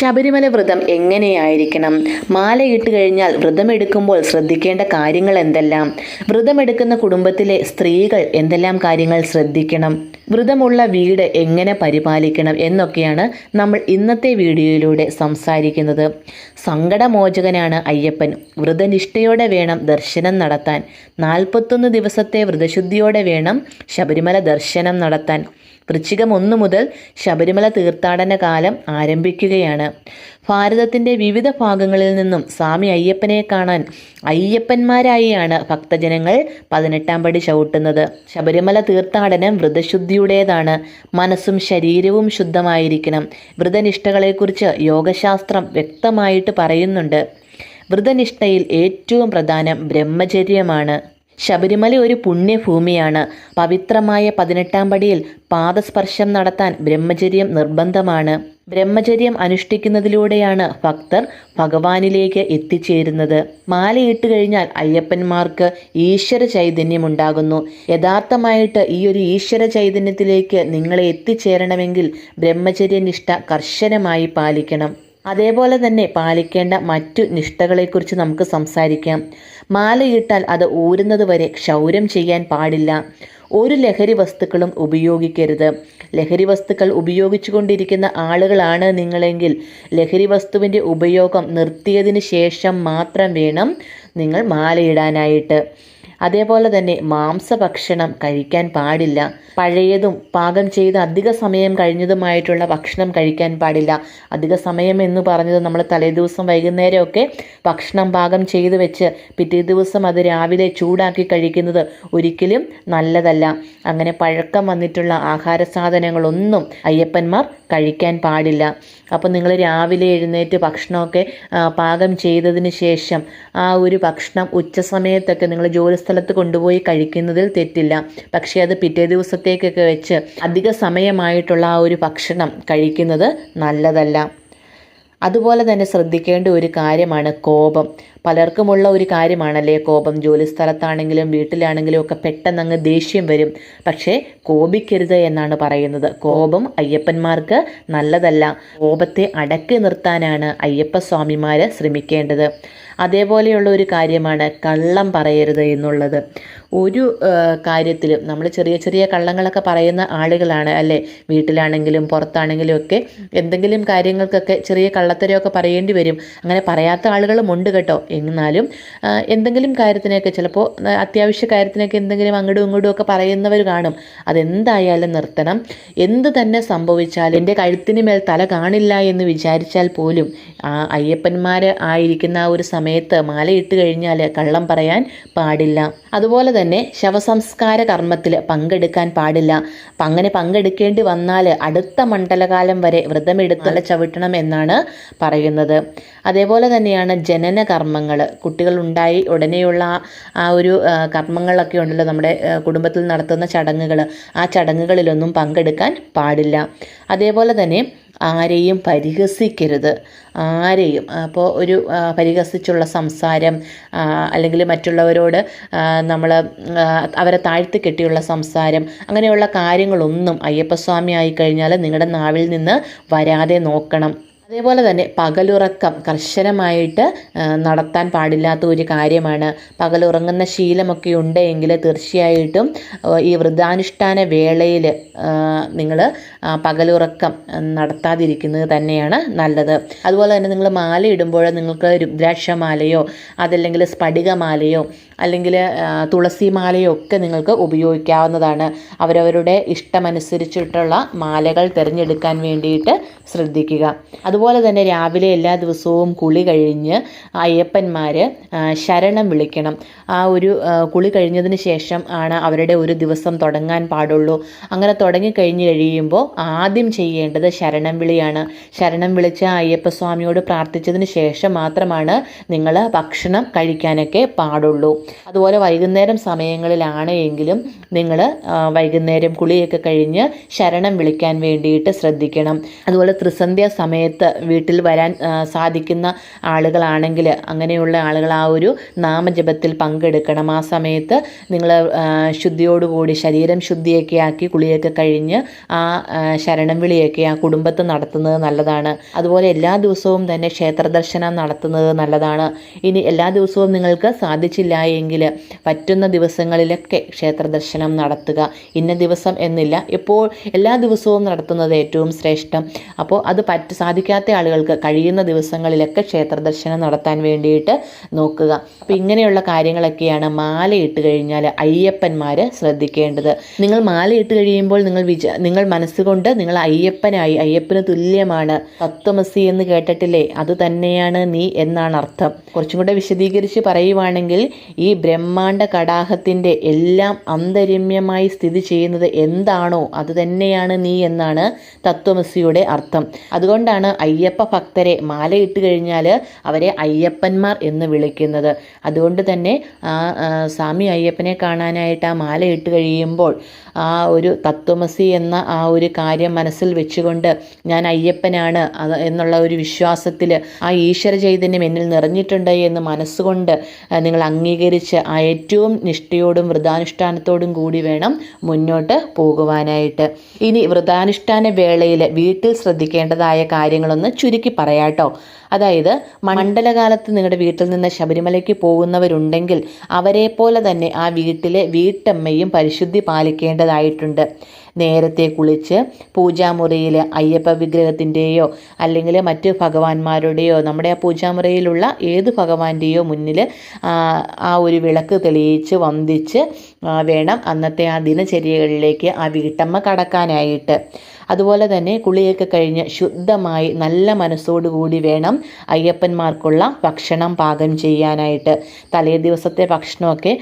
ശബരിമല വ്രതം എങ്ങനെയായിരിക്കണം? മാലയിട്ട് കഴിഞ്ഞാൽ വ്രതമെടുക്കുമ്പോൾ ശ്രദ്ധിക്കേണ്ട കാര്യങ്ങൾ എന്തെല്ലാം? വ്രതമെടുക്കുന്ന കുടുംബത്തിലെ സ്ത്രീകൾ എന്തെല്ലാം കാര്യങ്ങൾ ശ്രദ്ധിക്കണം? വ്രതമുള്ള വീട് എങ്ങനെ പരിപാലിക്കണം എന്നൊക്കെയാണ് നമ്മൾ ഇന്നത്തെ വീഡിയോയിലൂടെ സംസാരിക്കുന്നത്. സങ്കടമോചകനാണ് അയ്യപ്പൻ. വ്രതനിഷ്ഠയോടെ വേണം ദർശനം നടത്താൻ. നാൽപ്പത്തൊന്ന് ദിവസത്തെ വ്രതശുദ്ധിയോടെ വേണം ശബരിമല ദർശനം നടത്താൻ. വൃശ്ചികം ഒന്നു മുതൽ ശബരിമല തീർത്ഥാടന കാലം ആരംഭിക്കുകയാണ്. ഭാരതത്തിന്റെ വിവിധ ഭാഗങ്ങളിൽ നിന്നും സ്വാമി അയ്യപ്പനെ കാണാൻ അയ്യപ്പന്മാരായിയാണ് ഭക്തജനങ്ങൾ പതിനെട്ടാം പടി ചവിട്ടുന്നത്. ശബരിമല തീർത്ഥാടനം വ്രതശുദ്ധിയുടേതാണ് മനസ്സും ശരീരവും ശുദ്ധമായിരിക്കണം. വ്രതനിഷ്ഠകളെക്കുറിച്ച് യോഗശാസ്ത്രം വ്യക്തമായിട്ട് പറയുന്നുണ്ട്. വ്രതനിഷ്ഠയിൽ ഏറ്റവും പ്രധാനം ബ്രഹ്മചര്യമാണ്. ശബരിമല ഒരു പുണ്യഭൂമിയാണ്. പവിത്രമായ പതിനെട്ടാം പടിയിൽ പാദസ്പർശം നടത്താൻ ബ്രഹ്മചര്യം നിർബന്ധമാണ്. ബ്രഹ്മചര്യം അനുഷ്ഠിക്കുന്നതിലൂടെയാണ് ഭക്തർ ഭഗവാനിലേക്ക് എത്തിച്ചേരുന്നത്. മാലയിട്ട് കഴിഞ്ഞാൽ അയ്യപ്പന്മാർക്ക് ഈശ്വര ചൈതന്യം ഉണ്ടാകുന്നു യഥാർത്ഥമായിട്ട് ഈ ഒരു ഈശ്വര ചൈതന്യത്തിലേക്ക് നിങ്ങളെ എത്തിച്ചേരണമെങ്കിൽ ബ്രഹ്മചര്യനിഷ്ഠ കർശനമായി പാലിക്കണം. അതേപോലെ തന്നെ പാലിക്കേണ്ട മറ്റു നിഷ്ഠകളെക്കുറിച്ച് നമുക്ക് സംസാരിക്കാം. മാലയിട്ടാൽ അത് ഊരുന്നത് വരെ ക്ഷൗരം ചെയ്യാൻ പാടില്ല. ഒരു ലഹരി വസ്തുക്കളും ഉപയോഗിക്കരുത്. ലഹരി വസ്തുക്കൾ ഉപയോഗിച്ചുകൊണ്ടിരിക്കുന്ന ആളുകളാണ് നിങ്ങളെങ്കിൽ ലഹരി വസ്തുവിന്റെ ഉപയോഗം നിർത്തിയതിന് ശേഷം മാത്രം വേണം നിങ്ങൾ മാലയിടാനായിട്ട്. അതേപോലെ തന്നെ മാംസഭക്ഷണം കഴിക്കാൻ പാടില്ല. പഴയതും പാകം ചെയ്ത് അധിക സമയം കഴിഞ്ഞതുമായിട്ടുള്ള ഭക്ഷണം കഴിക്കാൻ പാടില്ല. അധിക സമയം എന്ന് പറഞ്ഞത് നമ്മൾ തലേദിവസം വൈകുന്നേരമൊക്കെ ഭക്ഷണം പാകം ചെയ്ത് വെച്ച് പിറ്റേ ദിവസം അത് രാവിലെ ചൂടാക്കി കഴിക്കുന്നത് ഒരിക്കലും നല്ലതല്ല. അങ്ങനെ പഴക്കം വന്നിട്ടുള്ള ആഹാര സാധനങ്ങളൊന്നും അയ്യപ്പന്മാർ കഴിക്കാൻ പാടില്ല. അപ്പോൾ നിങ്ങൾ രാവിലെ എഴുന്നേറ്റ് ഭക്ഷണമൊക്കെ പാകം ചെയ്തതിന് ശേഷം ആ ഒരു ഭക്ഷണം ഉച്ച സമയത്തൊക്കെ നിങ്ങൾ ജോലി സ്ഥലത്ത് കൊണ്ടുപോയി കഴിക്കുന്നതിൽ തെറ്റില്ല. പക്ഷേ അത് പിറ്റേ ദിവസത്തേക്കൊക്കെ വെച്ച് അധിക സമയമായിട്ടുള്ള ആ ഒരു ഭക്ഷണം കഴിക്കുന്നത് നല്ലതല്ല. അതുപോലെ തന്നെ ശ്രദ്ധിക്കേണ്ട ഒരു കാര്യമാണ് കോപം. പലർക്കുമുള്ള ഒരു കാര്യമാണല്ലേ? കോപം ജോലി സ്ഥലത്താണെങ്കിലും വീട്ടിലാണെങ്കിലും ഒക്കെ പെട്ടെന്ന് അങ്ങ് ദേഷ്യം വരും. പക്ഷേ കോപിക്കരുത് എന്നാണ് പറയുന്നത്. കോപം അയ്യപ്പന്മാർക്ക് നല്ലതല്ല. കോപത്തെ അടക്കി നിർത്താനാണ് അയ്യപ്പസ്വാമിമാർ ശ്രമിക്കേണ്ടത്. അതേപോലെയുള്ള ഒരു കാര്യമാണ് കള്ളം പറയരുത് എന്നുള്ളത്. ഒരു കാര്യത്തിലും നമ്മൾ ചെറിയ ചെറിയ കള്ളങ്ങളൊക്കെ പറയുന്ന ആളുകളാണ് അല്ലേ? വീട്ടിലാണെങ്കിലും പുറത്താണെങ്കിലും ഒക്കെ എന്തെങ്കിലും കാര്യങ്ങൾക്കൊക്കെ ചെറിയ കള്ളത്തരമൊക്കെ പറയേണ്ടി വരും. അങ്ങനെ പറയാത്ത ആളുകളും ഉണ്ട് കേട്ടോ. എന്നാലും എന്തെങ്കിലും കാര്യത്തിനൊക്കെ ചിലപ്പോൾ അത്യാവശ്യ കാര്യത്തിനൊക്കെ എന്തെങ്കിലും അങ്ങോട്ടും ഇങ്ങോട്ടും ഒക്കെ പറയുന്നവർ കാണും. അതെന്തായാലും നിർത്തണം. എന്ത് തന്നെ സംഭവിച്ചാലും എന്റെ കഴുത്തിന് മേൽ തല കാണില്ല എന്ന് വിചാരിച്ചാൽ പോലും ആ അയ്യപ്പന്മാർ ആയിരിക്കുന്ന ആ ഒരു സമയത്ത് മാലയിട്ട് കഴിഞ്ഞാൽ കള്ളം പറയാൻ പാടില്ല. അതുപോലെ തന്നെ ശവസംസ്കാര കർമ്മത്തിൽ പങ്കെടുക്കാൻ പാടില്ല. അപ്പം അങ്ങനെ പങ്കെടുക്കേണ്ടി വന്നാൽ അടുത്ത മണ്ഡലകാലം വരെ വ്രതമെടുത്ത് ചവിട്ടണം എന്നാണ് പറയുന്നത്. അതേപോലെ തന്നെയാണ് ജനന കർമ്മങ്ങൾ. കുട്ടികളുണ്ടായി ഉടനെയുള്ള ആ ഒരു കർമ്മങ്ങളൊക്കെ ഉണ്ടല്ലോ നമ്മുടെ കുടുംബത്തിൽ നടത്തുന്ന ചടങ്ങുകൾ. ആ ചടങ്ങുകളിലൊന്നും പങ്കെടുക്കാൻ പാടില്ല. അതേപോലെ തന്നെ ആരെയും പരിഹസിക്കരുത്. ആരെയും അപ്പോൾ ഒരു പരിഹസിച്ചുള്ള സംസാരം അല്ലെങ്കിൽ മറ്റുള്ളവരോട് നമ്മൾ അവരെ താഴ്ത്തി കെട്ടിയുള്ള സംസാരം അങ്ങനെയുള്ള കാര്യങ്ങളൊന്നും അയ്യപ്പസ്വാമി ആയിക്കഴിഞ്ഞാൽ നിങ്ങളുടെ നാവിൽ നിന്ന് വരാതെ നോക്കണം. അതേപോലെ തന്നെ പകലുറക്കം കർശനമായിട്ട് നടത്താൻ പാടില്ലാത്ത ഒരു കാര്യമാണ്. പകലുറങ്ങുന്ന ശീലമൊക്കെ ഉണ്ടെങ്കിൽ തീർച്ചയായിട്ടും ഈ വൃദ്ധാനുഷ്ഠാന വേളയിൽ നിങ്ങൾ പകലുറക്കം നടത്താതിരിക്കുന്നത് തന്നെയാണ് നല്ലത്. അതുപോലെ തന്നെ നിങ്ങൾ മാല ഇടുമ്പോൾ നിങ്ങൾക്ക് രുദ്രാക്ഷമാലയോ അതല്ലെങ്കിൽ സ്ഫടികമാലയോ അല്ലെങ്കിൽ തുളസി മാലയോ ഒക്കെ നിങ്ങൾക്ക് ഉപയോഗിക്കാവുന്നതാണ്. അവരവരുടെ ഇഷ്ടമനുസരിച്ചിട്ടുള്ള മാലകൾ തിരഞ്ഞെടുക്കാൻ വേണ്ടിയിട്ട് ശ്രദ്ധിക്കുക. അതുപോലെ തന്നെ രാവിലെ എല്ലാ ദിവസവും കുളി കഴിഞ്ഞ് അയ്യപ്പന്മാർ ശരണം വിളിക്കണം. ആ ഒരു കുളി കഴിഞ്ഞതിന് ശേഷം ആണ് അവരുടെ ഒരു ദിവസം തുടങ്ങാൻ പാടുള്ളൂ. അങ്ങനെ തുടങ്ങിക്കഴിഞ്ഞ് കഴിയുമ്പോൾ ആദ്യം ചെയ്യേണ്ടത് ശരണം വിളിയാണ്. ശരണം വിളിച്ച അയ്യപ്പസ്വാമിയോട് പ്രാർത്ഥിച്ചതിന് ശേഷം മാത്രമാണ് നിങ്ങൾ ഭക്ഷണം കഴിക്കാനൊക്കെ പാടുള്ളൂ. അതുപോലെ വൈകുന്നേരം സമയങ്ങളിലാണ് എങ്കിലും നിങ്ങൾ വൈകുന്നേരം കുളിയൊക്കെ കഴിഞ്ഞ് ശരണം വിളിക്കാൻ വേണ്ടിയിട്ട് ശ്രദ്ധിക്കണം. അതുപോലെ ത്രിസന്ധ്യ സമയത്ത് വീട്ടിൽ വരാൻ സാധിക്കുന്ന ആളുകളാണെങ്കിൽ അങ്ങനെയുള്ള ആളുകൾ ആ ഒരു നാമജപത്തിൽ പങ്കെടുക്കണം. ആ സമയത്ത് നിങ്ങൾ ശുദ്ധിയോടുകൂടി ശരീരം ശുദ്ധിയൊക്കെ ആക്കി കുളിയൊക്കെ കഴിഞ്ഞ് ആ ശരണം വിളിയൊക്കെ ആ കുടുംബത്ത് നടത്തുന്നത് നല്ലതാണ്. അതുപോലെ എല്ലാ ദിവസവും തന്നെ ക്ഷേത്ര ദർശനം നടത്തുന്നത് നല്ലതാണ്. ഇനി എല്ലാ ദിവസവും നിങ്ങൾക്ക് സാധിച്ചില്ല എങ്കിൽ പറ്റുന്ന ദിവസങ്ങളിലൊക്കെ ക്ഷേത്ര ദർശനം നടത്തുക. ഇന്ന ദിവസം എന്നില്ല. ഇപ്പോൾ എല്ലാ ദിവസവും നടത്തുന്നത് ഏറ്റവും ശ്രേഷ്ഠം. അപ്പോൾ അത് പറ്റ സാധിക്കാത്ത ആളുകൾക്ക് കഴിയുന്ന ദിവസങ്ങളിലൊക്കെ ക്ഷേത്ര ദർശനം നടത്താൻ വേണ്ടിയിട്ട് നോക്കുക. അപ്പോൾ ഇങ്ങനെയുള്ള കാര്യങ്ങളൊക്കെയാണ് മാലയിട്ട് കഴിഞ്ഞാൽ അയ്യപ്പന്മാർ ശ്രദ്ധിക്കേണ്ടത്. നിങ്ങൾ മാലയിട്ട് കഴിയുമ്പോൾ നിങ്ങൾ വിച നിങ്ങൾ മനസ്സുകൊണ്ട് നിങ്ങൾ അയ്യപ്പനായി അയ്യപ്പന് തുല്യമാണ്. തത്വമസി എന്ന് കേട്ടിട്ടില്ലേ? അത് തന്നെയാണ് നീ എന്നാണ് അർത്ഥം. കുറച്ചും കൂടെ വിശദീകരിച്ച് പറയുവാണെങ്കിൽ ഈ ബ്രഹ്മാണ്ട കടാഹത്തിന്റെ എല്ലാം അന്തരമ്യമായി സ്ഥിതി ചെയ്യുന്നത് എന്താണോ അത് തന്നെയാണ് നീ എന്നാണ് തത്വമസിയുടെ അർത്ഥം. അതുകൊണ്ടാണ് അയ്യപ്പ ഭക്തരെ മാലയിട്ട് കഴിഞ്ഞാൽ അവരെ അയ്യപ്പന്മാർ എന്ന് വിളിക്കുന്നത്. അതുകൊണ്ട് തന്നെ ആ സ്വാമി അയ്യപ്പനെ കാണാനായിട്ട് ആ മാലയിട്ട് കഴിയുമ്പോൾ ആ ഒരു തത്വമസി എന്ന ആ ഒരു കാര്യം മനസ്സിൽ വെച്ചുകൊണ്ട് ഞാൻ അയ്യപ്പനാണ് എന്നുള്ള ഒരു വിശ്വാസത്തിൽ ആ ഈശ്വര ചൈതന്യം എന്നിൽ നിറഞ്ഞിട്ടുണ്ട് എന്ന് മനസ്സുകൊണ്ട് നിങ്ങൾ നിങ്ങൾ അംഗീകരിച്ച് ആ ഏറ്റവും നിഷ്ഠയോടും വ്രതാനുഷ്ഠാനത്തോടും കൂടി വേണം മുന്നോട്ട് പോകുവാനായിട്ട്. ഇനി വ്രതാനുഷ്ഠാന വേളയിൽ വീട്ടിൽ ശ്രദ്ധിക്കേണ്ടതായ കാര്യങ്ങളൊന്ന് ചുരുക്കി പറയാട്ടോ. അതായത് മണ്ഡലകാലത്ത് നിങ്ങളുടെ വീട്ടിൽ നിന്ന് ശബരിമലയ്ക്ക് പോകുന്നവരുണ്ടെങ്കിൽ അവരെ പോലെ തന്നെ ആ വീട്ടിലെ വീട്ടമ്മയും പരിശുദ്ധി പാലിക്കേണ്ടതായിട്ടുണ്ട്. നേരത്തെ കുളിച്ച് പൂജാമുറിയിൽ അയ്യപ്പ വിഗ്രഹത്തിന്റെയോ അല്ലെങ്കിൽ മറ്റ് ഭഗവാന്മാരുടെയോ നമ്മുടെ ആ പൂജാമുറിയിലുള്ള ഏത് ഭഗവാന്റെയോ മുന്നിൽ ആ, ഒരു വിളക്ക് തെളിയിച്ച് വന്ദിച്ച് വേണം അന്നത്തെ ആ ദിനചര്യകളിലേക്ക് ആ വീട്ടമ്മ കടക്കാനായിട്ട്. അതുപോലെ തന്നെ കുളിയൊക്കെ കഴിഞ്ഞ് ശുദ്ധമായി നല്ല മനസ്സോടുകൂടി വേണം അയ്യപ്പന്മാർക്കുള്ള ഭക്ഷണം പാകം ചെയ്യാനായിട്ട്. തലേ ദിവസത്തെ ഭക്ഷണമൊക്കെ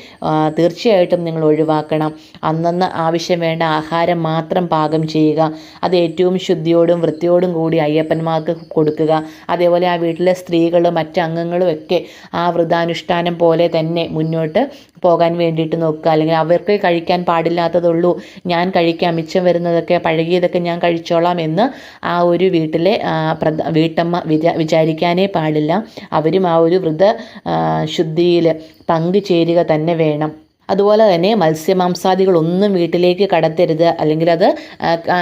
തീർച്ചയായിട്ടും നിങ്ങൾ ഒഴിവാക്കണം. അന്നന്ന് ആവശ്യം വേണ്ട ആഹാരം മാത്രം പാകം ചെയ്യുക. അത് ഏറ്റവും ശുദ്ധിയോടും വൃത്തിയോടും കൂടി അയ്യപ്പന്മാർക്ക് കൊടുക്കുക. അതേപോലെ ആ വീട്ടിലെ സ്ത്രീകളും മറ്റ് അംഗങ്ങളും ഒക്കെ ആ വ്രതാനുഷ്ഠാനം പോലെ തന്നെ മുന്നോട്ട് പോകാൻ വേണ്ടിയിട്ട് നോക്കുക. അല്ലെങ്കിൽ അവർക്ക് കഴിക്കാൻ പാടില്ലാത്തതുള്ളൂ. ഞാൻ കഴിക്കാം മിച്ചം വരുന്നതൊക്കെ പഴകിയതൊക്കെ ഞാൻ കഴിച്ചോളാം എന്ന് ആ ഒരു വീട്ടിലെ വീട്ടമ്മ വിചാ വിചാരിക്കാനേ പാടില്ല. അവരും ആ ഒരു വൃദ്ധ ശുദ്ധിയിൽ പങ്കുചേരുക തന്നെ വേണം. അതുപോലെ തന്നെ മത്സ്യമാംസാദികളൊന്നും വീട്ടിലേക്ക് കടത്തരുത്. അല്ലെങ്കിൽ അത്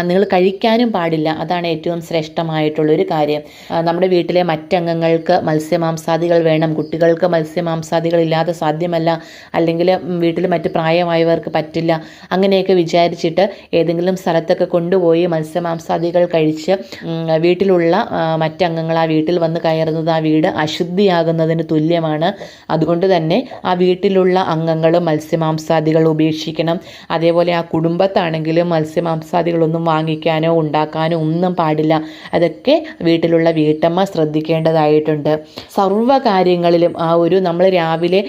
നിങ്ങൾ കഴിക്കാനും പാടില്ല. അതാണ് ഏറ്റവും ശ്രേഷ്ഠമായിട്ടുള്ളൊരു കാര്യം. നമ്മുടെ വീട്ടിലെ മറ്റംഗങ്ങൾക്ക് മത്സ്യമാംസാദികൾ വേണം. കുട്ടികൾക്ക് മത്സ്യമാംസാദികൾ ഇല്ലാതെ സാധ്യമല്ല. അല്ലെങ്കിൽ വീട്ടിൽ മറ്റ് പ്രായമായവർക്ക് പറ്റില്ല. അങ്ങനെയൊക്കെ വിചാരിച്ചിട്ട് ഏതെങ്കിലും സ്ഥലത്തൊക്കെ കൊണ്ടുപോയി മത്സ്യമാംസാദികൾ കഴിച്ച് വീട്ടിലുള്ള മറ്റംഗങ്ങൾ ആ വീട്ടിൽ വന്ന് കയറുന്നത് ആ വീട് അശുദ്ധിയാകുന്നതിന് തുല്യമാണ്. അതുകൊണ്ട് തന്നെ ആ വീട്ടിലുള്ള അംഗങ്ങളും മത്സ്യമാംസാദികൾ ഉപേക്ഷിക്കണം. അതേപോലെ ആ കുടുംബത്താണെങ്കിലും മത്സ്യമാംസാദികളൊന്നും വാങ്ങിക്കാനോ ഉണ്ടാക്കാനോ ഒന്നും പാടില്ല. അതൊക്കെ വീട്ടിലുള്ള വീട്ടമ്മ ശ്രദ്ധിക്കേണ്ടതായിട്ടുണ്ട്. സർവ കാര്യങ്ങളിലും ആ ഒരു നമ്മൾ രാവിലെ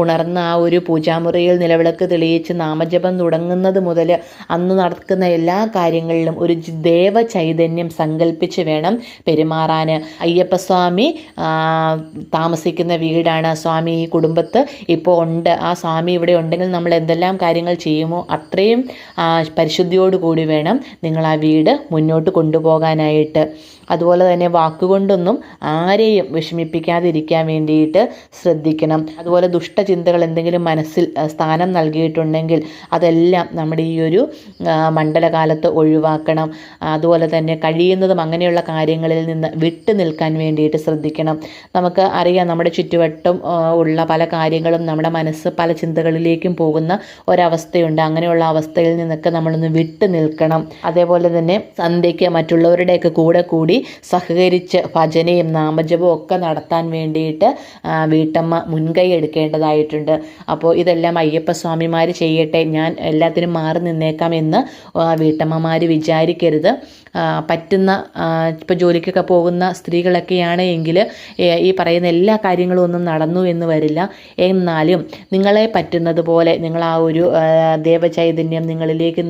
ഉണർന്ന ആ ഒരു പൂജാമുറിയിൽ നിലവിളക്ക് തെളിയിച്ച് നാമജപം തുടങ്ങുന്നത് മുതൽ അന്ന് നടക്കുന്ന എല്ലാ കാര്യങ്ങളിലും ഒരു ദേവ ചൈതന്യം സങ്കല്പിച്ച് വേണം പെരുമാറാൻ. അയ്യപ്പസ്വാമി താമസിക്കുന്ന വീടാണ്. സ്വാമി ഈ കുടുംബത്ത് ഇപ്പോൾ ഉണ്ട്. ആ സ്വാമി ഇവിടെ ഉണ്ടെങ്കിൽ നമ്മൾ എന്തെല്ലാം കാര്യങ്ങൾ ചെയ്യുമോ അത്രയും പരിശുദ്ധിയോടുകൂടി വേണം നിങ്ങൾ ആ വീട് മുന്നോട്ട് കൊണ്ടുപോകാനായിട്ട്. അതുപോലെ തന്നെ വാക്കുകൊണ്ടൊന്നും ആരെയും വിഷമിപ്പിക്കാതിരിക്കാൻ വേണ്ടിയിട്ട് ശ്രദ്ധിക്കണം. അതുപോലെ ദുഷ്ടചിന്തകൾ എന്തെങ്കിലും മനസ്സിൽ സ്ഥാനം നൽകിയിട്ടുണ്ടെങ്കിൽ അതെല്ലാം നമ്മുടെ ഈ ഒരു മണ്ഡലകാലത്ത് ഒഴിവാക്കണം. അതുപോലെ തന്നെ കഴിയുന്നതും അങ്ങനെയുള്ള കാര്യങ്ങളിൽ നിന്ന് വിട്ടു നിൽക്കാൻ വേണ്ടിയിട്ട് ശ്രദ്ധിക്കണം. നമുക്ക് അറിയാം നമ്മുടെ ചുറ്റുവട്ടം ഉള്ള പല കാര്യങ്ങളും നമ്മുടെ മനസ്സ് പല ചിന്തകളിലേക്കും പോകുന്ന ഒരവസ്ഥയുണ്ട്. അങ്ങനെയുള്ള അവസ്ഥയിൽ നിന്നൊക്കെ നമ്മളൊന്ന് വിട്ടു നിൽക്കണം. അതേപോലെ തന്നെ സന്ധ്യയ്ക്ക് മറ്റുള്ളവരുടെയൊക്കെ കൂടെ കൂടി സഹകരിച്ച് ഭജനയും നാമജപവും ഒക്കെ നടത്താൻ വേണ്ടിയിട്ട് വീട്ടമ്മ മുൻകൈ എടുക്കേണ്ടതായിട്ടുണ്ട്. അപ്പോൾ ഇതെല്ലാം അയ്യപ്പ സ്വാമിമാർ ചെയ്യട്ടെ ഞാൻ എല്ലാത്തിനും മാറി നിന്നേക്കാം എന്ന് വീട്ടമ്മമാർ വിചാരിക്കരുത്. പറ്റുന്ന ഇപ്പോൾ ജോലിക്കൊക്കെ പോകുന്ന സ്ത്രീകളൊക്കെയാണ് എങ്കിൽ ഈ പറയുന്ന എല്ലാ കാര്യങ്ങളും ഒന്നും നടന്നു എന്ന് വരില്ല. എന്നാലും നിങ്ങളെ പറ്റുന്നത് പോലെ നിങ്ങൾ ആ ഒരു ദേവചൈതന്യം നിങ്ങളിലേക്ക്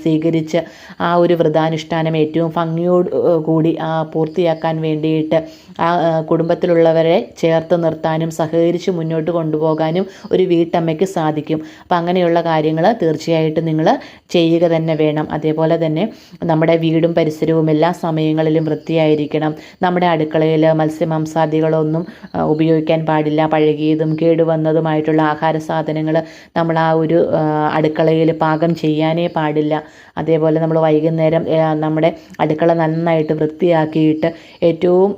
സ്വീകരിച്ച് ആ ഒരു വ്രതാനുഷ്ഠാനം ഏറ്റവും ഭംഗിയോട് കൂടി കൂടി പൂർത്തിയാക്കാൻ വേണ്ടിയിട്ട് ആ കുടുംബത്തിലുള്ളവരെ ചേർത്ത് നിർത്താനും സഹകരിച്ച് മുന്നോട്ട് കൊണ്ടുപോകാനും ഒരു വീട്ടമ്മയ്ക്ക് സാധിക്കും. അപ്പം അങ്ങനെയുള്ള കാര്യങ്ങൾ തീർച്ചയായിട്ടും നിങ്ങൾ ചെയ്യുക തന്നെ വേണം. അതേപോലെ തന്നെ നമ്മുടെ വീടും പരിസരവും എല്ലാ സമയങ്ങളിലും വൃത്തിയായിരിക്കണം. നമ്മുടെ അടുക്കളയിൽ മത്സ്യമാംസാദികളൊന്നും ഉപയോഗിക്കാൻ പാടില്ല. പഴകിയതും കേടുവന്നതുമായിട്ടുള്ള ആഹാര സാധനങ്ങൾ നമ്മൾ ആ ഒരു അടുക്കളയിൽ പാകം ചെയ്യാനേ പാടില്ല. അതേപോലെ നമ്മൾ വൈകുന്നേരം നമ്മുടെ അടുക്കള നന്നായിട്ട് വൃത്തിയാക്കിയിട്ട് ഏറ്റവും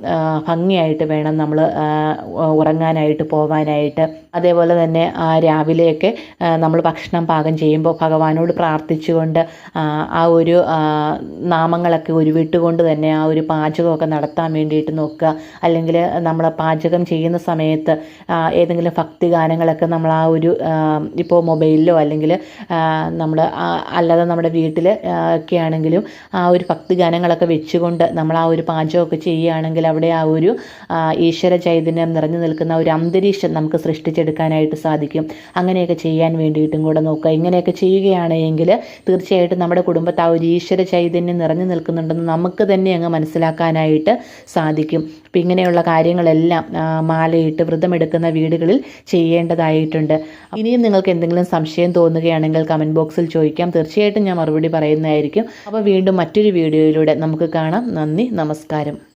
ഭംഗിയായിട്ട് വേണം നമ്മൾ ഉറങ്ങാനായിട്ട് പോവാനായിട്ട്. അതേപോലെ തന്നെ ആ, രാവിലെയൊക്കെ നമ്മൾ ഭക്ഷണം പാകം ചെയ്യുമ്പോൾ ഭഗവാനോട് പ്രാർത്ഥിച്ചുകൊണ്ട് ആ, ഒരു നാമങ്ങളൊക്കെ ഉരുവിട്ടുകൊണ്ട് തന്നെ ആ ഒരു പാചകമൊക്കെ നടത്താൻ വേണ്ടിയിട്ട് നോക്കുക. അല്ലെങ്കിൽ നമ്മൾ പാചകം ചെയ്യുന്ന സമയത്ത് ഏതെങ്കിലും ഭക്തി ഗാനങ്ങളൊക്കെ നമ്മൾ ആ ഒരു ഇപ്പോൾ മൊബൈലിലോ അല്ലെങ്കിൽ നമ്മൾ അല്ലാതെ നമ്മുടെ വീട്ടിൽ ഒക്കെ ആണെങ്കിലും ആ ഒരു ഭക്തി ഗാനങ്ങളൊക്കെ വെച്ചുകൊണ്ട് നമ്മൾ ആ ഒരു പാചകമൊക്കെ ചെയ്യുകയാണെങ്കിൽ അവിടെ ആ ഒരു ഈശ്വര ചൈതന്യം നിറഞ്ഞു നിൽക്കുന്ന ഒരു അന്തരീക്ഷം നമുക്ക് സൃഷ്ടിച്ചെടുക്കാനായിട്ട് സാധിക്കും. അങ്ങനെയൊക്കെ ചെയ്യാൻ വേണ്ടിയിട്ടും കൂടെ നോക്കുക. ഇങ്ങനെയൊക്കെ ചെയ്യുകയാണെങ്കിൽ തീർച്ചയായിട്ടും നമ്മുടെ കുടുംബത്ത് ആ ഒരു ഈശ്വര ചൈതന്യം നിറഞ്ഞു നിൽക്കുന്നുണ്ടെന്ന് നമുക്ക് തന്നെ അങ്ങ് മനസ്സിലാക്കാനായിട്ട് സാധിക്കും. അപ്പം ഇങ്ങനെയുള്ള കാര്യങ്ങളെല്ലാം മാലയിട്ട് വ്രതമെടുക്കുന്ന വീടുകളിൽ ചെയ്യേണ്ടതായിട്ടുണ്ട്. ഇനിയും നിങ്ങൾക്ക് എന്തെങ്കിലും സംശയം തോന്നുകയാണെങ്കിൽ കമന്റ് ബോക്സിൽ ചോദിക്കാം. തീർച്ചയായിട്ടും ഞാൻ മറുപടി പറയുന്നതായിരിക്കും. അപ്പോൾ വീണ്ടും മറ്റൊരു വീഡിയോയിലൂടെ നമുക്ക് കാണാം. നന്ദി നമസ്കാരം.